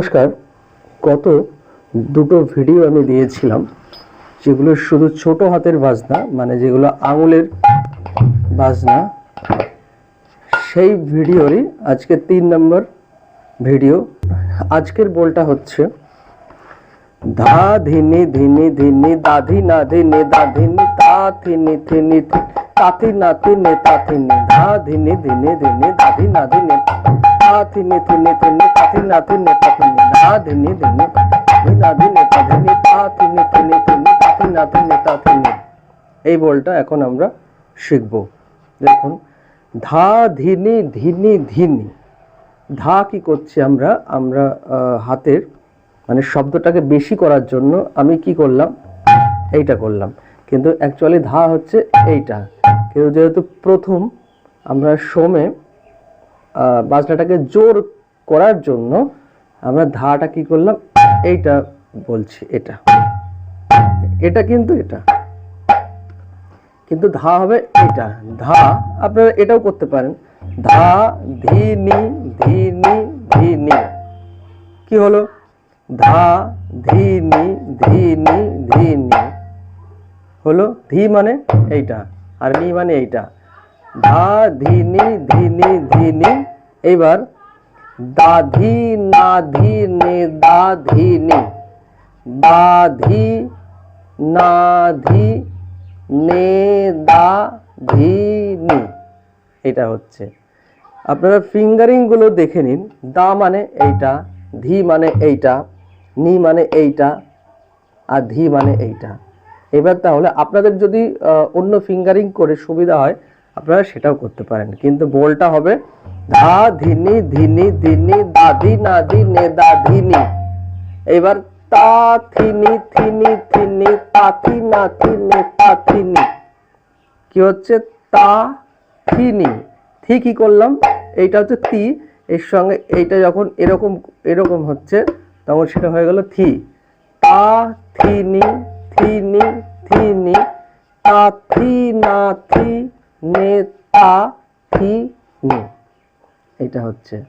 নমস্কার। গত দুটো ভিডিও আমি দিয়েছিলাম, যেগুলো শুধু ছোট হাতের বাজনা মানে যেগুলো আঙুলের বাজনা, সেই ভিডিওরই আজকে তিন নম্বর ভিডিও। আজকের বলটা হচ্ছে, ধা ধিনি ধিনি ধিনি দাধি না ধিনি দাধিনি তা থিনি থিনি তাথি নে তাথিনি ধা ধিনি ধিনি ধিনি দাধি না ধিনি তা থিনি থিনি থিনি তাথি নাতি নে ধিনি ধিনি ধি নাধি নে তাধিনি তা থিনি থিনি থিনি তাথি নাতি নে তাথিনি এই বলটা এখন আমরা শিখব। দেখুন, ধা, ধিনি ধিনি ধিনি। ধা কি করছি আমরা? আমরা হাতের মানে শব্দটাকে বেশি করার জন্য আমি কি করলাম? এইটা করলাম। কিন্তু অ্যাকচুয়ালি ধা হচ্ছে এইটা। কিন্তু যেহেতু প্রথম, আমরা সোমে বাজনাটাকে জোর করার জন্য আমরা ধাটা কি করলাম? এইটা বলছি, এটা। এটা কিন্তু এটা। কিন্তু ধা হবে এটা। ধা, আপনারা এটাও করতে পারেন। ধা ধি নি ধি নি ধি নি কি হলো? ধা ধি নি ধি নি ধি নি হলো ধি মানে এইটা, আর নি মানে এইটা। ধা ধি নি ধি নি ধি নি এইবার দাধি না ধি নে দা ধি নি দাধি না ধি নে দা ধি নি এটা হচ্ছে। আপনারা ফিঙ্গারিংগুলো দেখে নিন। দা মানে এইটা, ধি মানে এইটা, নি মানে এইটা, আর ধি মানে এইটা। এবার তাহলে আপনাদের যদি অন্য ফিঙ্গারিং করে সুবিধা হয় আপনারা সেটাও করতে পারেন। কিন্তু বলটা হবে ধা ধিনি ধিনি ধিনি দাধি, নাধি নে দাধিনি এবার তা থিনি থিনি থিনি তাথি, নাথি নে তাথিনি কি হচ্ছে? তা থিনি থি কি করলাম? এইটা হচ্ছে তি। এর সঙ্গে এইটা যখন এরকম এরকম হচ্ছে, তখন সেটা হয়ে গেল থি। তা থিনি থিনি থিনি তা থি না থি নে তা থি নি এটা হচ্ছে।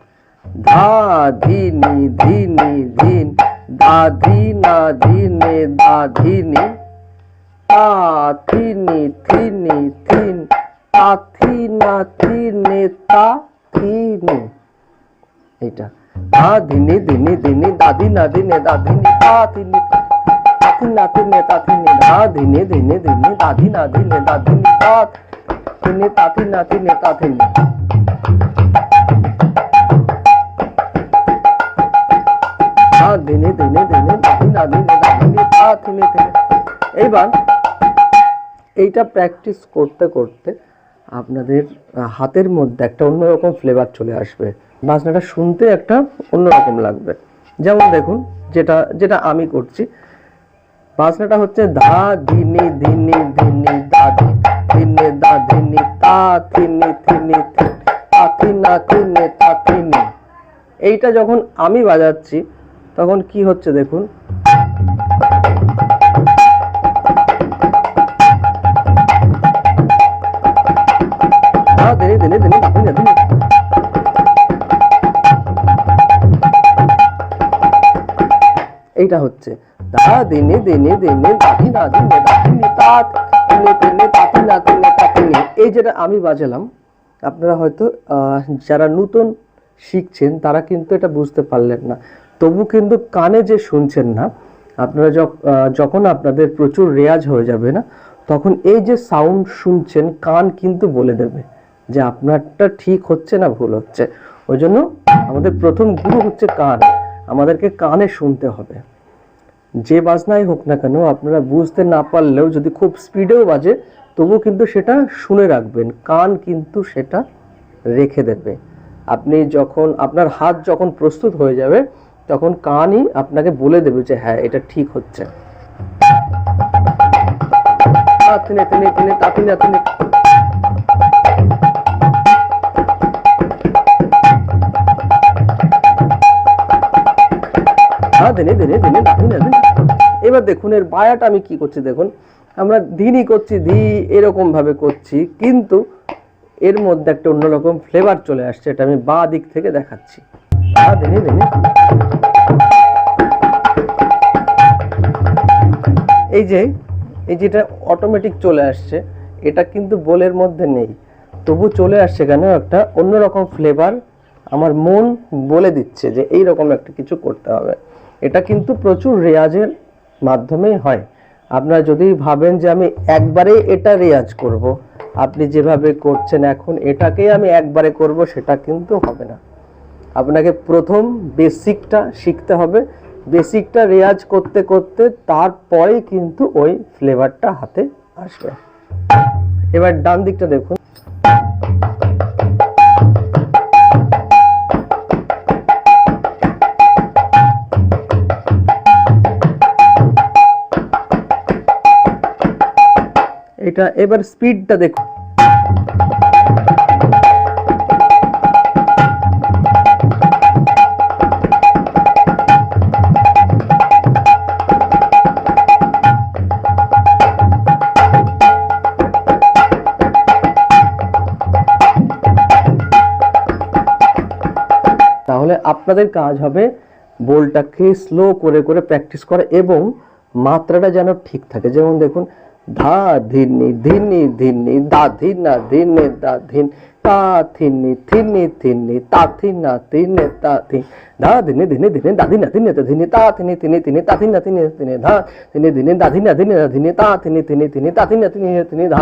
ধা ধিনি ধিনি ধিন দাধি না ধিনে দাধিনি তা থিনি থিনি থিন তা থি না থিনে তা থিনি এইটা। ধা ধিনি ধিনি ধিনি দাধি না দিনে দাধিনি তা থিনি তাথি না থিনে তা থিনি ধা ধিনি ধিনি ধিনি দাধি না দিনে দাধিনি তা থিনি তাথি না থিনে তা থিনি ধা ধিনি ধিনি ধিনি না, দিনে থিনি থিনি এইবার এইটা প্র্যাকটিস করতে করতে আপনাদের হাতের মধ্যে একটা অন্যরকম ফ্লেভার চলে আসবে। বাজনাটা শুনতে একটা অন্যরকম লাগবে। যেমন দেখুন, যেটা যেটা আমি করছি। বাজনাটা হচ্ছে ধা ধিনি ধিনি ধিনি দাধি ধিনে দা তা থিনি থিনি, থিন, তা থিনা, থিনে, তা থিনি। এইটা যখন আমি বাজাচ্ছি, তখন কি হচ্ছে দেখুন? ধা ধিনি ধিনি ধিনি দা ধিনি ধিনি এইটা হচ্ছে। দা দিনে দিনে দিনে দাদি না দিনে দাদিনি এই যেটা আমি বাজালাম, আপনারা হয়তো যারা নতুন শিখছেন, তারা কিন্তু এটা বুঝতে পারলেন না। তবু কিন্তু কানে যে শুনছেন না, আপনারা যখন আপনাদের প্রচুর রেয়াজ হয়ে যাবে না, তখন এই যে সাউন্ড শুনছেন, কান কিন্তু বলে দেবে যে আপনারটা ঠিক হচ্ছে না, ভুল হচ্ছে। ওই জন্য আমাদের প্রথম গুরু হচ্ছে কান। আমাদেরকে কানে শুনতে হবে। যে বাজনাই হোক না কেন, আপনারা বুঝতে না পারলেও যদি খুব স্পিডেও বাজে তবু কিন্তু সেটা শুনে রাখবেন, কান কিন্তু সেটা রেখে দেবে। আপনি যখন, আপনার হাত যখন প্রস্তুত হয়ে যাবে, তখন কানই আপনাকে বলে দেবে যে হ্যাঁ এটা ঠিক হচ্ছে। দিনে দিনে দিনে দিনে এবার দেখুন, এর বায়াটা আমি কি করছি দেখুন। আমরা ধিনি করছি ধি এরকম ভাবে করছি, কিন্তু এর মধ্যে একটা অন্যরকম ফ্লেভার চলে আসছে, এটা আমি বা দিক থেকে দেখাচ্ছি। দিনে দিনে। এই যে, এই যেটা অটোমেটিক চলে আসছে, এটা কিন্তু বোলের মধ্যে নেই। তবু চলে আসছে কেন? একটা অন্যরকম ফ্লেভার আমার মন বলে দিচ্ছে যে এই রকম একটা কিছু করতে হবে। এটা কিন্তু প্রচুর রেয়াজের মাধ্যমেই হয়। আপনারা যদি ভাবেন যে আমি একবারে এটা রেয়াজ করব, আপনি যেভাবে করছেন এখন এটাকেই আমি একবারে করব, সেটা কিন্তু হবে না। আপনাকে প্রথম বেসিকটা শিখতে হবে। বেসিকটা রেয়াজ করতে করতে তারপরেই কিন্তু ওই ফ্লেভারটা হাতে আসবে। এবার ডান দিকটা দেখুন। এটা এবার স্পিডটা দেখুন তাহলে আপনাদের কাজ হবে বলটাকে স্লো করে করে প্র্যাকটিস করা এবং মাত্রাটা যেন ঠিক থাকে। যেমন দেখুন ধা ধিনি ধিনি ধিনি দা ধিনা ধিনে দা ধিন তা থিনি থিনি থিনি তা থিনা থিনে তা থিন ধা ধিনে ধিনে ধিনে দা ধিনা ধিনে তা ধিনি তা থিনি থিনি থিনি তা থিনা থিনি থিনি ধা থিনি ধিনে দা